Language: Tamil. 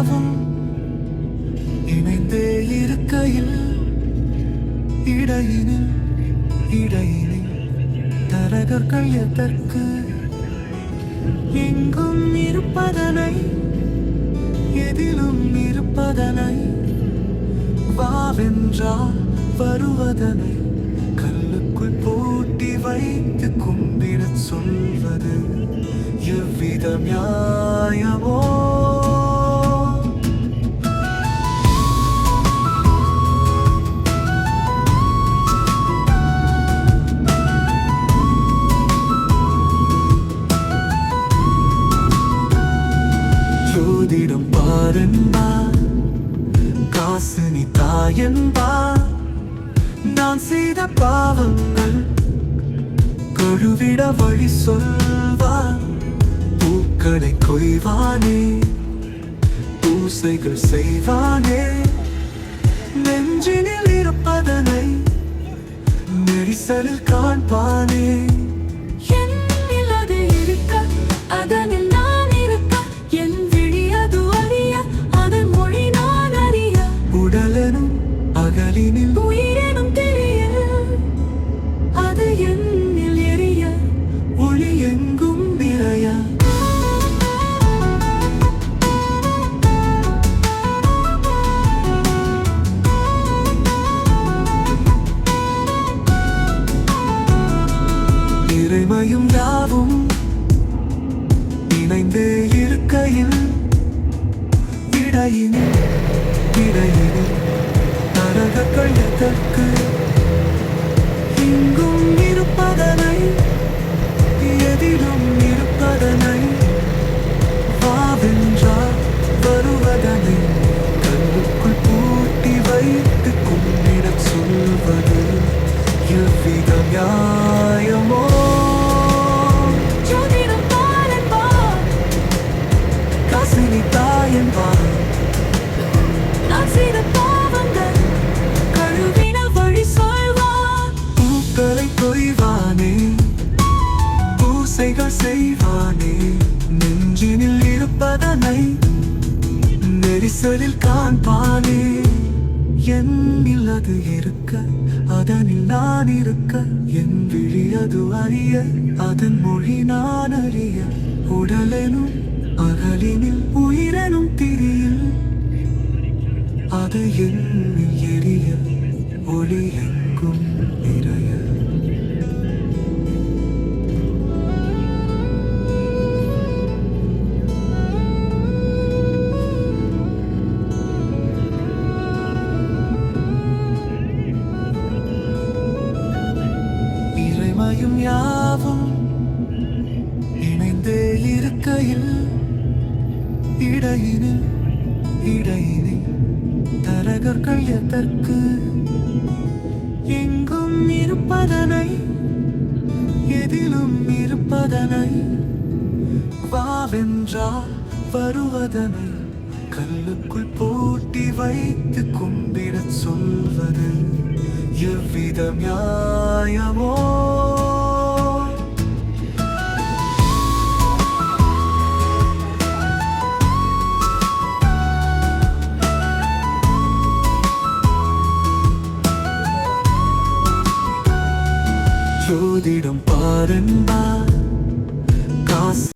யாவும் இணைந்தே இருக்கையில் இடையினில் இடையினில் தரகர்கள் எதற்கு? எங்கும் இருப்பதனை எதிலும் இருப்பதனை வாவென்றால் வருவதனை கல்லுக்குள் பூட்டி வைத்து கும்பிடச் சொல்வது எவ்வித நியாயமோ? ஜோதிடம் காசு நீ தாயன்பா நான் செய்த பாவங்கள் கழுவிட வழி சொல்வா பூக்களை கொய்வானே பூசைகள் செய்வானே. நெஞ்சினில் இருப்பதனை நெரிசலில் காண்பானே. இடையினில் இடையினில் நரக கழுதற்கு இங்கும் இருப்பதனை எதிலும் இருப்பதனை வாவென்றால் வருவதனை கண்ணுக்குள் பூட்டி வைத்து கும்பிடச் சொல்வது எவ்வித நியாயமோ? செய்வானே. நெஞ்சினில் இருப்பதனை நெரிசலில் காண்பானே. என்னில் அது இருக்க அதனில் நான் இருக்க என் விழி அது அறிய அதன் மொழி நான் அறிய. உடலெனும் அகலினில் உயிரெனும் திரியில் அது என்னில் எரிய ஒளி செய்யும் யாவும் இணைந்தே இருக்கையில் இடையினில் இடையினில் தரகர்கள் எதற்கு? எங்கும் இருப்பதனை எதிலும் இருப்பதனை வாவென்றால் வருவதனை கல்லுக்குள் போட்டி வைத்து கும்பிடச் சொல்வது எவ்விதம் நியாயமோ? ஜோதிடம் பாருன்பா.